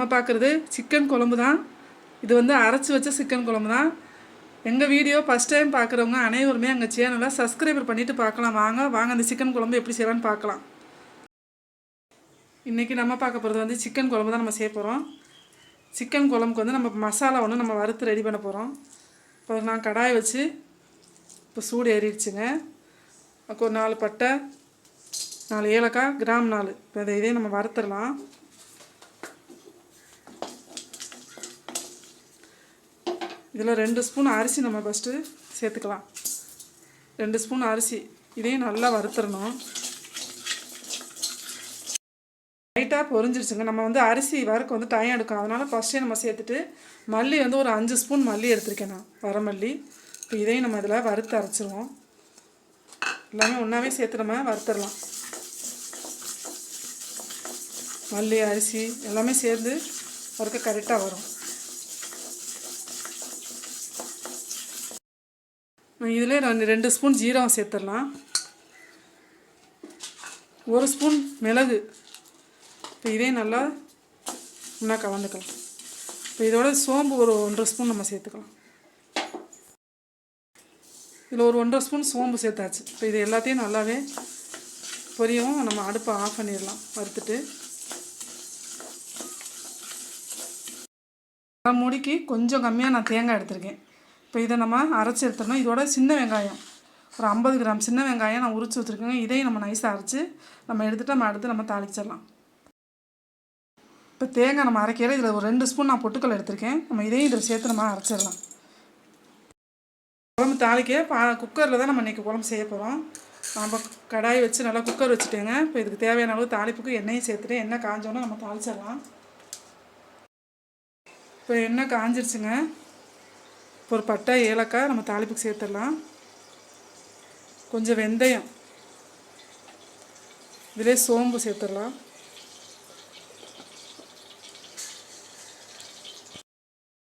நம்ம பார்க்குறது சிக்கன் குழம்பு தான் இது வந்து அரைச்சி வச்ச சிக்கன் குழம்பு தான் எங்கள் வீடியோ ஃபஸ்ட் டைம் பார்க்குறவங்க அனைவருமே எங்கள் சேனலை சப்ஸ்கிரைபர் பண்ணிவிட்டு பார்க்கலாம். வாங்க வாங்க அந்த சிக்கன் குழம்பு எப்படி செய்யலான்னு பார்க்கலாம். இன்றைக்கி நம்ம பார்க்க போகிறது வந்து சிக்கன் குழம்பு தான் நம்ம செய்ய போகிறோம் சிக்கன் குழம்புக்கு வந்து நம்ம மசாலா ஒன்று நம்ம வறுத்து ரெடி பண்ண போகிறோம் இப்போ நான் கடாய் வச்சு இப்போ சூடு ஏறிடுச்சுங்க. அதுக்கு ஒரு நாலு பட்டை நாலு ஏலக்காய் கிராம் நாலு. இப்போ இதை இதே நம்ம வறுத்துடலாம். இதில் ரெண்டு ஸ்பூன் அரிசி நம்ம ஃபஸ்ட்டு சேர்த்துக்கலாம். ரெண்டு ஸ்பூன் அரிசி. இதையும் நல்லா வறுத்துடணும். லைட்டாக பொரிஞ்சிருச்சுங்க. நம்ம வந்து அரிசி வறுக்க வந்து டைம் எடுக்கும். அதனால் ஃபஸ்ட்டே நம்ம சேர்த்துட்டு மல்லி வந்து ஒரு அஞ்சு ஸ்பூன் மல்லி எடுத்திருக்கேன் நான் வரமல்லி. இப்போ இதையும் நம்ம இதில் வறுத்து அரைச்சிருவோம். எல்லாமே ஒன்றாவே சேர்த்து நம்ம வறுத்துடலாம். மல்லி அரிசி எல்லாமே சேர்ந்து வறுக்க கரெக்டாக வரும். இதிலே ரெண்டு ரெண்டு ஸ்பூன் ஜீரகம் சேர்த்துடலாம். ஒரு ஸ்பூன் மிளகு. இப்போ இதே நல்லா நல்லா கலந்துக்கலாம். இப்போ இதோட சோம்பு ஒரு ஒன்றரை ஸ்பூன் நம்ம சேர்த்துக்கலாம். இதில் ஒரு ஒன்றரை ஸ்பூன் சோம்பு சேர்த்தாச்சு. இப்போ இது எல்லாத்தையும் நல்லாவே பொரியவும் நம்ம அடுப்பை ஆஃப் பண்ணிடலாம். வறுத்துட்டு. மூடிக்கு கொஞ்சம் கம்மியாக நான் தேங்காய் எடுத்திருக்கேன். இப்போ இதை நம்ம அரைச்சி எடுத்துடணும். இதோட சின்ன வெங்காயம். ஒரு ஐம்பது கிராம் சின்ன வெங்காயம் நான் உரிச்சு வச்சுருக்கேங்க. இதையும் நம்ம நைஸாக அரைச்சி நம்ம எடுத்துகிட்டு நம்ம அடுத்து நம்ம தாளிச்சிடலாம். இப்போ தேங்காய் நம்ம அரைக்கையில் இதில் ஒரு ரெண்டு ஸ்பூன் நான் பொட்டுக்கல் எடுத்திருக்கேன். நம்ம இதையும் இதில் சேர்த்து நம்ம அரைச்சிடலாம். குழம்பு தாளிக்க பா குக்கரில் தான் நம்ம இன்றைக்கி குழம்பு செய்ய போகிறோம் நம்ம கடாய் வச்சு நல்லா குக்கர் வச்சுட்டேங்க. இப்போ இதுக்கு தேவையான அளவு தாளிப்புக்கு எண்ணெயும் சேர்த்துட்டு எண்ணெய் காஞ்சோன்னே நம்ம தாளிச்சிடலாம். இப்போ எண்ணெய் காஞ்சிருச்சுங்க. ஒரு பட்டை ஏலக்காய் நம்ம தாளிப்புக்கு சேர்த்துடலாம். கொஞ்சம் வெந்தயம். இதிலே சோம்பு சேர்த்துடலாம்.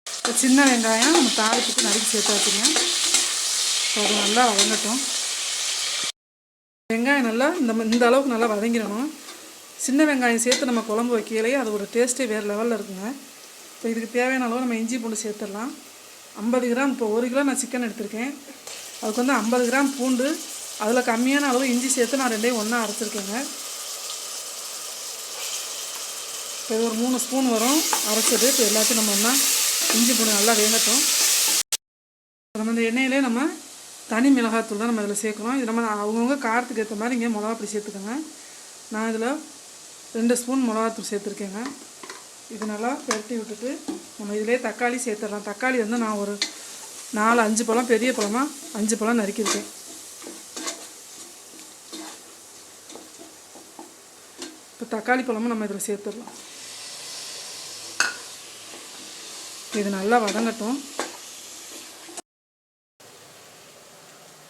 இப்போ சின்ன வெங்காயம் நம்ம தாளிப்புக்கு நறுக்கி சேர்த்தாச்சுங்க அது நல்லா வதங்கட்டும். வெங்காயம் நல்லா இந்த இந்த அளவுக்கு நல்லா வதங்கிடணும். சின்ன வெங்காயம் சேர்த்து நம்ம குழம்பு வைக்கலையே அது ஒரு டேஸ்ட்டே வேறு லெவலில் இருக்குங்க. இப்போ இதுக்கு தேவையான அளவு நம்ம இஞ்சி பூண்டு சேர்த்துடலாம். ஐம்பது கிராம் இப்போ ஒரு கிலோ நான் சிக்கன் எடுத்திருக்கேன். அதுக்கு வந்து ஐம்பது கிராம் பூண்டு. அதில் கம்மியான அளவு இஞ்சி சேர்த்து நான் ரெண்டையும் ஒன்றா அரைச்சிருக்கேங்க. இப்போ இது ஒரு மூணு ஸ்பூன் வரும். அரைச்சது. இப்போ எல்லாத்தையும் நம்ம ஒன்றா இஞ்சி பூண்டு நல்லா வேகட்டும். நம்ம இந்த எண்ணெயிலே நம்ம தனி மிளகாத்தூள் தான் நம்ம இதில் சேர்க்குறோம். இது நம்ம அவங்கவுங்க காரத்துக்கு ஏற்ற மாதிரி இங்கே மிளகா அப்படி சேர்த்துக்கோங்க. நான் இதில் ரெண்டு ஸ்பூன் மிளகாத்தூள் சேர்த்துருக்கேங்க. இது நல்லா பெரட்டி விட்டுட்டு நம்ம இதிலே தக்காளி சேர்த்துடலாம். தக்காளி வந்து நான் ஒரு நாலு அஞ்சு பழம் பெரிய பழமாக அஞ்சு பழம் நறுக்கியிருக்கேன். இப்போ தக்காளி பழமும் நம்ம இதில் சேர்த்துடலாம். இது நல்லா வதங்கட்டும்.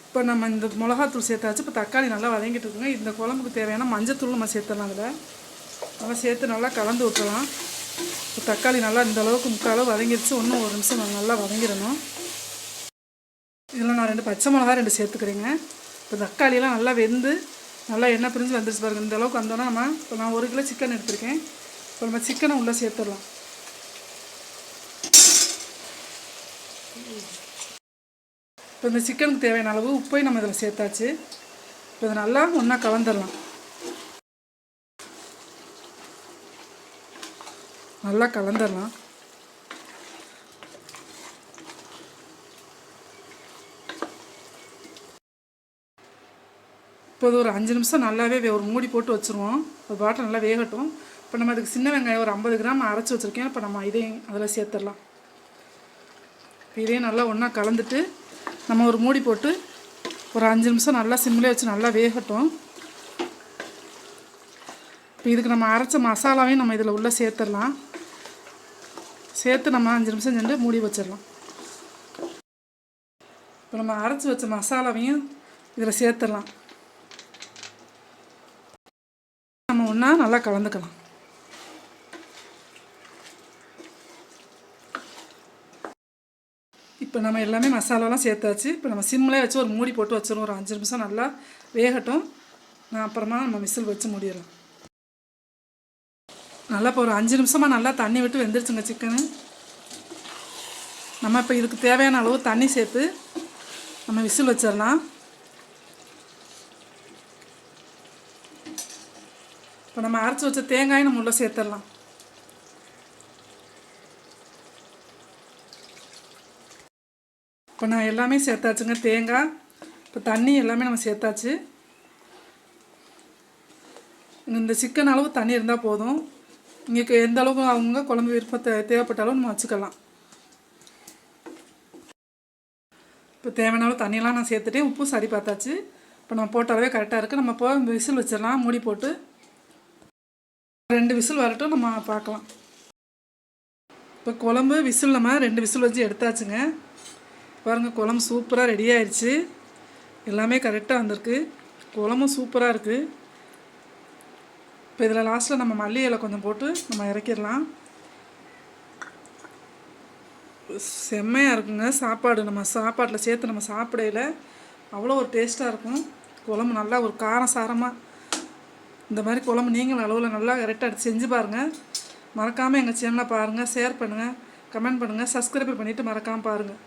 இப்போ நம்ம இந்த மிளகாத்தூள் சேர்த்தாச்சு. இப்போ தக்காளி நல்லா வதங்கிட்டு இருக்குங்க. இந்த குழம்புக்கு தேவையான மஞ்சத்தூள் நம்ம சேர்த்துடலாம் அதில் நம்ம சேர்த்து நல்லா கலந்து விட்டுறலாம் தக்காளி நல்லா இந்த அளவுக்கு முக்கால் அளவு வதங்கிடுச்சு இன்னும் ஒரு நிமிஷம் நல்லா வதங்கிடணும். இதில் நான் ரெண்டு பச்சை மிளகா ரெண்டு சேர்த்துக்கிறேங்க. இப்போ தக்காளியெல்லாம் நல்லா வெந்து நல்லா எண்ணெய் பிரிஞ்சு வந்துருச்சு பாருங்கள் இந்த அளவுக்கு வந்தோன்னா நம்ம இப்போ நான் ஒரு கிலோ சிக்கன் எடுத்திருக்கேன். இப்போ நம்ம சிக்கனை உள்ளே சேர்த்துடலாம். இப்போ இந்த சிக்கனுக்கு தேவையான அளவு உப்பையும் நம்ம இதில் சேர்த்தாச்சு. இப்போ இதை நல்லா ஒன்றா கலந்துடலாம். நல்லா கலந்துடலாம். இப்போ ஒரு அஞ்சு நிமிஷம் நல்லாவே ஒரு மூடி போட்டு வச்சுருவோம். ஒரு பாட்டில் நல்லா வேகட்டும். இப்போ நம்ம அதுக்கு சின்ன வெங்காயம் ஒரு ஐம்பது கிராம் அரைச்சி வச்சுருக்கேன். இப்போ நம்ம இதையும் அதில் சேர்த்துடலாம். இப்போ இதையும் நல்லா ஒன்றா கலந்துட்டு நம்ம ஒரு மூடி போட்டு ஒரு அஞ்சு நிமிஷம் நல்லா சிம்மிலே வச்சு நல்லா வேகட்டும். இப்போ இதுக்கு நம்ம அரைச்ச மசாலாவையும் நம்ம இதில் உள்ளே சேர்த்துடலாம். சேர்த்து நம்ம அஞ்சு நிமிஷம் சென்று மூடி வச்சிடலாம். இப்போ நம்ம அரைச்சி வச்ச மசாலாவையும் இதில் சேர்த்துடலாம். நம்ம ஒன்றா நல்லா கலந்துக்கலாம். இப்போ நம்ம எல்லாமே மசாலாலாம் சேர்த்தாச்சு. இப்போ நம்ம சிம்மில் வச்சு ஒரு மூடி போட்டு வச்சிடும் ஒரு அஞ்சு நிமிஷம் நல்லா வேகட்டும். நான் அப்புறமா நம்ம மிசில் வச்சு மூடிடலாம். நல்லா இப்போ ஒரு அஞ்சு நிமிஷமாக நல்லா தண்ணி விட்டு வெந்துருச்சுங்க சிக்கனு. நம்ம இப்போ இதுக்கு தேவையான அளவு தண்ணி சேர்த்து நம்ம விசில் வச்சிடலாம். இப்போ நம்ம அரைச்சி வச்ச தேங்காயும் நம்ம உள்ளே சேர்த்துடலாம். இப்போ நான் எல்லாமே சேர்த்தாச்சுங்க தேங்காய். இப்போ தண்ணி எல்லாமே நம்ம சேர்த்தாச்சு. இந்த சிக்கன் அளவு தண்ணி இருந்தால் போதும். இங்கே எந்த அளவுக்கு அவங்க குழம்பு விருப்பத்தை தேவைப்பட்டாலும் நம்ம வச்சுக்கலாம். இப்போ தேவையான அளவு தண்ணியெல்லாம் நான் சேர்த்துட்டு உப்பு சரி பார்த்தாச்சு. இப்போ நம்ம போட்டாலே கரெக்டாக இருக்குது நம்ம இப்போ விசில் வச்சிடலாம் மூடி போட்டு. ரெண்டு விசில் வரட்டும் நம்ம பார்க்கலாம். இப்போ குழம்பு விசில் நம்ம ரெண்டு விசில் வச்சு எடுத்தாச்சுங்க. பாருங்கள் குழம்பு சூப்பராக ரெடி ஆயிடுச்சு எல்லாமே கரெக்டாக வந்திருக்கு. குழம்பும் சூப்பராக இருக்குது இப்போ இதில் லாஸ்ட்டில் நம்ம மல்லி இலை கொஞ்சம் போட்டு நம்ம இறக்கிடலாம். செம்மையாக இருக்குங்க. சாப்பாடு நம்ம சாப்பாட்டில் சேர்த்து நம்ம சாப்பிடையில அவ்வளோ ஒரு டேஸ்ட்டாக இருக்கும். குழம்பு நல்லா ஒரு காரம் சாரமாக இந்த மாதிரி குழம்பு நீங்களும் அளவில் நல்லா கரெக்டாக எடுத்து செஞ்சு பாருங்கள் மறக்காமல் எங்கள் சேனலை பாருங்கள் ஷேர் பண்ணுங்கள் கமெண்ட் பண்ணுங்கள் சப்ஸ்கிரைப் பண்ணிவிட்டு மறக்காமல் பாருங்கள்